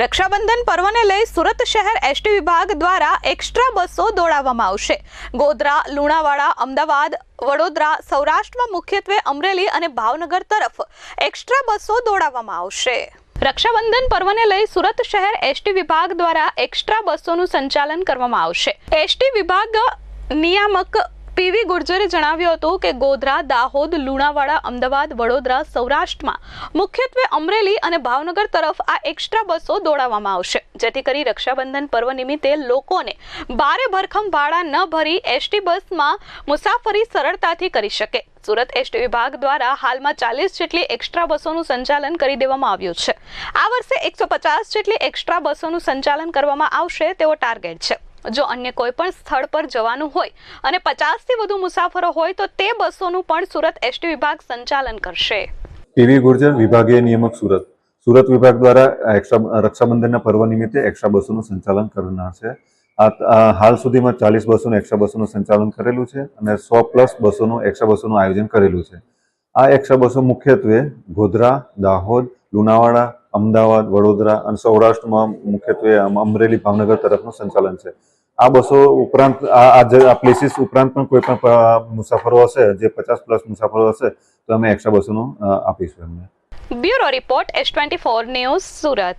રક્ષાબંધન પર્વને લઈ સુરત શહેર એસટી વિભાગ દ્વારા એક્સ્ટ્રા બસો દોડાવવામાં આવશે. ગોધરા, લુણાવાડા, અમદાવાદ, વડોદરા, સૌરાષ્ટ્રમાં મુખ્યત્વે અમરેલી અને ભાવનગર તરફ એક્સ્ટ્રા બસો દોડાવવામાં આવશે. રક્ષાબંધન પર્વને લઈ સુરત શહેર એસટી વિભાગ દ્વારા એક્સ્ટ્રા બસોનું સંચાલન કરવામાં આવશે. એસટી વિભાગ નિયામક પીવી ગુર્જરે જણાવ્યું હતું કે ગોધરા, દાહોદ, લુણાવાડા, અમદાવાદ, વડોદરા, સૌરાષ્ટ્રમાં મુખ્યત્વે અમરેલી અને ભાવનગર તરફ આ એક્સ્ટ્રા બસો દોડાવવામાં આવશે. જેથી કરી રક્ષાબંધન પર્વ નિમિત્તે લોકોને ભારે ભરખમ ભાડા ન ભરી એસટી બસમાં મુસાફરી સરળતાથી કરી શકે. સુરત એસટી વિભાગ દ્વારા હાલમાં ચાલીસ જેટલી એક્સ્ટ્રા બસોનું સંચાલન કરી દેવામાં આવ્યું છે. આ વર્ષે એકસો પચાસ જેટલી એક્સ્ટ્રા બસોનું સંચાલન કરવામાં આવશે તેવો ટાર્ગેટ છે. જો અન્ય કોઈ પણ સ્થળ પર જવાનું હોય અને પચાસથી વધુ મુસાફરો હોય તો તે બસોનું પણ સુરત એસટી વિભાગ સંચાલન કરશે. પીવી ગુર્જર વિભાગીય નિયામક સુરત. સુરત વિભાગ દ્વારા એક્સ્ટ્રા રક્ષાબંધનના પર્વ નિમિત્તે એક્સ્ટ્રા બસોનું સંચાલન કરનાર છે. હાલ સુધીમાં ચાલીસ બસોનું એક્સ્ટ્રા બસોનું સંચાલન કરેલું છે અને સો પ્લસ બસોનું એક્સ્ટ્રા બસોનું આયોજન કરેલું છે. આ એક્સ્ટ્રા બસો મુખ્યત્વે ગોધરા, દાહોદ, લુણાવાડા અમદાવાદ, વડોદરા અને સૌરાષ્ટ્રમાં મુખ્યત્વે અમ- અમરેલી, ભાવનગર તરફનું સંચાલન છે. આ બસો ઉપરાંત, આ આ પ્લેસીસ ઉપરાંત પણ કોઈ પણ મુસાફરો હશે, જે પચાસ પ્લસ મુસાફરો હશે, તો અમે એક્સ્ટ્રા બસોનું આપીશું એમને. Bureau report S twenty four news Surat.